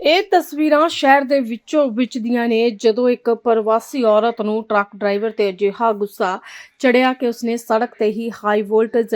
ਇਹ ਤਸਵੀਰਾਂ ਸ਼ਹਿਰ ਦੇ ਵਿੱਚੋਂ ਵਿੱਚ ਦੀਆਂ ਨੇ ਜਦੋਂ ਇੱਕ ਪ੍ਰਵਾਸੀ ਔਰਤ ਨੂੰ ਟਰੱਕ ਡਰਾਈਵਰ ਤੇ ਅਜਿਹਾ ਗੁੱਸਾ ਚੜਿਆ ਕਿ ਉਸਨੇ ਸੜਕ ਤੇ ਹੀ ਹਾਈ ਵੋਲਟੇਜ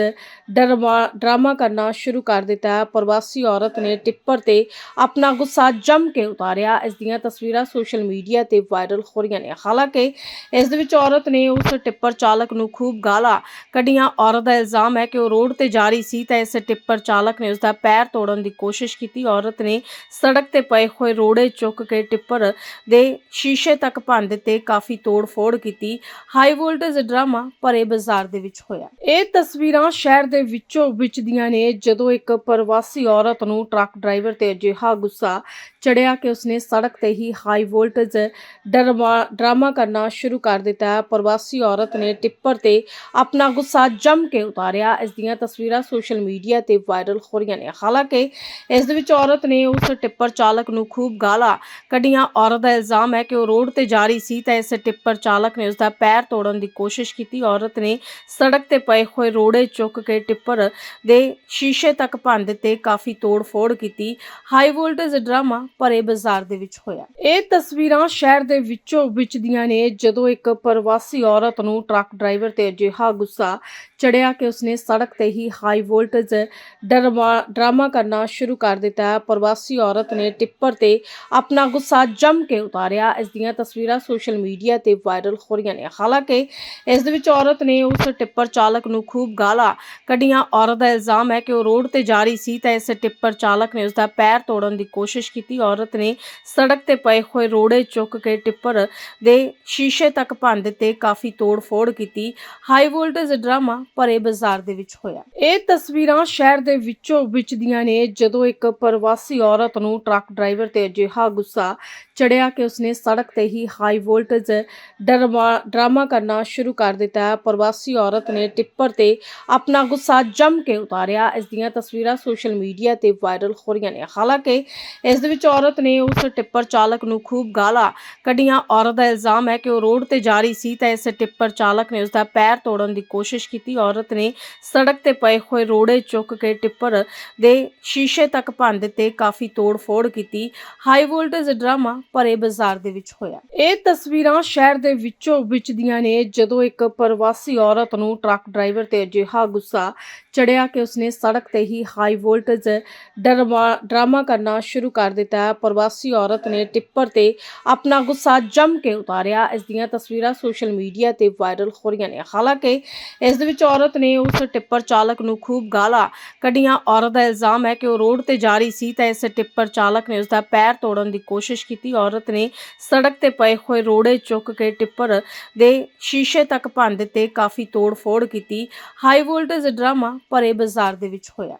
ਡਰਮਾ- ਡਰਾਮਾ ਕਰਨਾ ਸ਼ੁਰੂ ਕਰ ਦਿੱਤਾ। ਪ੍ਰਵਾਸੀ ਔਰਤ ਨੇ ਟਿੱਪਰ ਤੇ ਆਪਣਾ ਗੁੱਸਾ ਜੰਮ ਕੇ ਉਤਾਰਿਆ। ਇਸ ਦੀਆਂ ਤਸਵੀਰਾਂ ਸੋਸ਼ਲ ਮੀਡੀਆ ਤੇ ਵਾਇਰਲ ਹੋ ਰਹੀਆਂ ਨੇ। ਹਾਲਾਂਕਿ ਇਸ ਦੇ ਵਿੱਚ ਔਰਤ ਨੇ ਉਸ ਟਿੱਪਰ ਚਾਲਕ ਨੂੰ ਖੂਬ ਗਾਲਾਂ ਕੱਢੀਆਂ। ਔਰਤ ਦਾ ਇਲਜ਼ਾਮ ਹੈ ਕਿ ਉਹ ਰੋਡ ਤੇ ਜਾ ਰਹੀ ਸੀ ਤਾਂ ਇਸ ਟਿੱਪਰ ਚਾਲਕ ਨੇ ਉਸ ਦਾ ਪੈਰ ਤੋੜਨ ਦੀ ਕੋਸ਼ਿਸ਼ ਕੀਤੀ। ਔਰਤ ਨੇ ਸੜਕ ਤੇ ਪਏ ਹੋਏ ਰੋੜੇ ਚੁੱਕ ਕੇ ਟਿੱਪਰ ਦੇ ਸ਼ੀਸ਼ੇ ਤੱਕ ਭੰਨ ਦਿੱਤੇ। ਕਾਫੀ ਤੋੜ-ਫੋੜ ਕੀਤੀ। ਹਾਈ ਵੋਲਟੇਜ ਡਰਾਮਾ ਭਰੇ ਬਾਜ਼ਾਰ ਦੇ ਵਿੱਚ ਹੋਇਆ। ਇਹ ਤਸਵੀਰਾਂ ਸ਼ਹਿਰ ਦੇ ਵਿੱਚੋਂ ਵਿੱਚ ਦੀਆਂ ਨੇ, ਜਦੋਂ ਇੱਕ ਪ੍ਰਵਾਸੀ ਔਰਤ ਨੂੰ ਟਰੱਕ ਡਰਾਈਵਰ ਤੇ ਅਜਿਹਾ ਗੁੱਸਾ ਚੜਿਆ ਕਿ ਉਸਨੇ ਸੜਕ ਤੇ ਹੀ ਹਾਈ ਵੋਲਟੇਜ ਡਰਾਮਾ ਕਰਨਾ ਸ਼ੁਰੂ ਕਰ ਦਿੱਤਾ। ਪ੍ਰਵਾਸੀ ਔਰਤ ਨੇ ਟਿੱਪਰ ਤੇ ਆਪਣਾ ਗੁੱਸਾ ਜੰਮ ਕੇ ਉਤਾਰਿਆ। ਇਸ ਦੀਆਂ ਤਸਵੀਰਾਂ ਸੋਸ਼ਲ ਮੀਡੀਆ ਤੇ ਵਾਇਰਲ ਹੋ ਰਹੀਆਂ ਨੇ। ਹਾਲਾਂਕਿ ਇਸ ਦੇ ਵਿੱਚ ਔਰਤ ਨੇ ਉਸ ਟਿੱਪਰ ਚਾਲਕ ਨੂੰ ਖੂਬ ਗਾਲਾਂ ਕੱਢੀਆਂ। ਔਰਤ ਦਾ ਇਲਜ਼ਾਮ ਹੈ ਕਿ ਉਹ ਰੋਡ ਤੇ ਜਾ ਰਹੀ ਸੀ, ਤਾਂ ਇਸ ਟਿੱਪਰ ਚਾਲਕ ਨੇ ਉਸ ਦਾ ਪੈਰ ਤੋੜਨ ਦੀ ਕੋਸ਼ਿਸ਼ ਕੀਤੀ। ਔਰ ਔਰਤ ਨੇ ਸੜਕ ਤੇ ਪਏ ਹੋਏ ਰੋੜੇ ਚੁੱਕ ਕੇ ਟਿੱਪਰ ਦੇ ਸ਼ੀਸ਼ੇ ਤੱਕ ਭੰਨ ਦਿੱਤੇ, ਕਾਫੀ ਤੋੜ-ਫੋੜ ਕੀਤੀ। ਹਾਈ ਵੋਲਟੇਜ ਡਰਾਮਾ ਭਰੇ ਬਾਜ਼ਾਰ ਦੇ ਵਿੱਚ ਹੋਇਆ। ਇਹ ਤਸਵੀਰਾਂ ਸ਼ਹਿਰ ਦੇ ਵਿੱਚੋਂ ਵਿੱਚ ਦੀਆਂ ਨੇ, ਜਦੋਂ ਇੱਕ ਪ੍ਰਵਾਸੀ ਔਰਤ ਨੂੰ ਟਰੱਕ ਡਰਾਈਵਰ ਤੇ ਅਜਿਹਾ ਗੁੱਸਾ ਚੜਿਆ ਕਿ ਉਸਨੇ ਸੜਕ ਤੇ ਹੀ ਹਾਈ ਵੋਲਟੇਜ ਡਰਮਾ- ਡਰਾਮਾ ਕਰਨਾ ਸ਼ੁਰੂ ਕਰ ਦਿੱਤਾ। ਪ੍ਰਵਾਸੀ ਔਰਤ ਨੇ ਟਿੱਪਰ ਤੇ ਆਪਣਾ ਗੁੱਸਾ ਜੰਮ ਕੇ ਉਤਾਰਿਆ। ਇਸ ਦੀਆਂ ਤਸਵੀਰਾਂ ਸੋਸ਼ਲ ਮੀਡੀਆ ਤੇ ਵਾਇਰਲ ਹੋ ਰਹੀਆਂ ਨੇ। ਹਾਲਾਂਕਿ ਇਸ ਦੇ ਵਿੱਚ ਔਰਤ ਨੇ ਉਸ ਟਿੱਪਰ ਚਾਲਕ ਨੂੰ ਖੂਬ ਗਾਲਾਂ ਕੱਢੀਆਂ। ਔਰਤ ਦਾ ਇਲਜ਼ਾਮ ਹੈ ਕਿ ਉਹ ਰੋਡ ਤੇ ਜਾ ਰਹੀ ਸੀ ਤਾਂ ਇਸ ਟਿੱਪਰ ਚਾਲਕ ਨੇ ਉਸ ਦਾ ਪੈਰ ਤੋੜਨ ਦੀ ਕੋਸ਼ਿਸ਼ ਕੀਤੀ। ਔਰਤ ਨੇ ਸੜਕ ਤੇ ਪਏ ਹੋਏ ਰੋੜੇ ਚੁੱਕ ਕੇ ਟਿੱਪਰ ਦੇ ਸ਼ੀਸ਼ੇ ਤੱਕ ਭੰਨ ਦਿੱਤੇ। ਕਾਫੀ ਤੋੜ-ਫੋੜ ਕੀਤੀ। ਹਾਈ ਵੋਲਟੇਜ ਡਰਾਮਾ ਭਰੇ ਬਾਜ਼ਾਰ ਦੇ ਵਿੱਚ ਹੋਇਆ। ਇਹ ਤਸਵੀਰਾਂ ਸ਼ਹਿਰ ਦੇ ਵਿੱਚੋਂ ਵਿੱਚ ਦੀਆਂ ਨੇ। ਜਦੋਂ ਇੱਕ ਪ੍ਰਵਾਸੀ ਔਰਤ ਨੂੰ ਟਰੱਕ ਡਰਾਈਵਰ ਤੇ ਅਜਿਹਾ ਗੁੱਸਾ ਚੜਿਆ ਕਿ ਉਸਨੇ ਸੜਕ ਤੇ ਹੀ ਹਾਈ ਵੋਲਟੇਜ ਡਰਮਾ- ਡਰਾਮਾ ਕਰਨਾ ਸ਼ੁਰੂ ਕਰ ਦਿੱਤਾ ਹੈ, ਪ੍ਰਵਾਸੀ ਔਰਤ ਨੇ ਟਿੱਪਰ ਤੇ ਆਪਣਾ ਗੁੱਸਾ ਜੰਮ ਕੇ ਉਤਾਰਿਆ। ਇਸ ਦੀਆਂ ਤਸਵੀਰਾਂ ਸੋਸ਼ਲ ਮੀਡੀਆ ਤੇ ਵਾਇਰਲ ਹੋ ਰਹੀਆਂ ਨੇ। ਹਾਲਾਂਕਿ ਇਸ ਦੇ ਵਿੱਚ ਔਰਤ ਨੇ ਉਸ ਟਿੱਪਰ ਚਾਲਕ ਨੂੰ ਖੂਬ ਗਾਲਾਂ ਕੱਢੀਆਂ। ਔਰਤ ਦਾ ਇਲਜ਼ਾਮ ਹੈ ਕਿ ਉਹ ਰੋਡ ਤੇ ਜਾ ਰਹੀ ਸੀ ਤਾਂ ਇਸ ਟਿੱਪਰ ਚਾਲਕ ਨੇ ਉਸ ਦਾ ਪੈਰ ਤੋੜਨ ਦੀ ਕੋਸ਼ਿਸ਼ ਕੀਤੀ। ਔਰਤ ਨੇ ਸੜਕ ਤੇ ਪਏ ਹੋਏ ਰੋੜੇ ਚੁੱਕ ਕੇ ਟਿੱਪਰ ਦੇ ਸ਼ੀਸ਼ੇ ਤੱਕ ਭੰਨ ਦਿੱਤੇ। ਕਾਫੀ ਤੋੜ-ਫੋੜ ਕੀਤੀ। ਹਾਈ ਵੋਲਟੇਜ ਡਰਾਮਾ ਭਰੇ ਬਾਜ਼ਾਰ ਦੇ ਵਿੱਚ ਹੋਇਆ। ਇਹ ਤਸਵੀਰਾਂ ਸ਼ਹਿਰ ਦੇ ਵਿੱਚੋਂ ਵਿੱਚ ਦੀਆਂ ਨੇ। ਜਦੋਂ ਇੱਕ ਪ੍ਰਵਾਸੀ ਔਰਤ ਨੂੰ ਟਰੱਕ ਡਰਾਈਵਰ ਤੇ ਅਜਿਹਾ ਗੁੱਸਾ ਚੜਿਆ ਕਿ ਉਸਨੇ ਸੜਕ ਤੇ ਹੀ ਹਾਈ ਵੋਲਟੇਜ ਡਰਮਾ- ਡਰਾਮਾ ਕਰਨਾ ਸ਼ੁਰੂ ਕਰ ਦਿੱਤਾ ਪ੍ਰਵਾਸੀ ਔਰਤ ਨੇ ਟਿੱਪਰ ਤੇ ਆਪਣਾ ਗੁੱਸਾ ਜੰਮ ਕੇ ਉਤਾਰਿਆ। ਇਸ ਦੀਆਂ ਤਸਵੀਰਾਂ ਸੋਸ਼ਲ ਮੀਡੀਆ ਤੇ ਵਾਇਰਲ ਹੋ ਰਹੀਆਂ ਨੇ। ਹਾਲਾਂਕਿ ਇਸ ਦੇ ਵਿੱਚ ਔਰਤ ਨੇ ਉਸ ਟਿੱਪਰ ਚਾਲਕ ਨੂੰ ਖੂਬ ਗਾਲਾਂ ਕੱਢੀਆਂ। ਔਰਤ ਦਾ ਇਲਜ਼ਾਮ ਹੈ ਕਿ ਉਹ ਰੋਡ ਤੇ ਜਾ ਰਹੀ ਸੀ ਤਾਂ ਇਸ ਟਿੱਪਰ ਚਾਲਕ ਨੇ ਉਸ ਦਾ ਪੈਰ ਤੋੜਨ ਦੀ ਕੋਸ਼ਿਸ਼ ਕੀਤੀ। ਔਰਤ ਨੇ ਸੜਕ ਤੇ ਪਏ ਹੋਏ ਰੋੜੇ ਚੁੱਕ ਕੇ ਟਿੱਪਰ ਦੇ ਸ਼ੀਸ਼ੇ ਤੱਕ ਭੰਨ ਤੇ ਕਾਫੀ ਤੋੜ-ਫੋੜ ਕੀਤੀ। ਹਾਈ ਵੋਲਟੇਜ ਡਰਾਮਾ ਭਰੇ ਬਾਜ਼ਾਰ ਦੇ ਵਿੱਚ ਹੋਇਆ।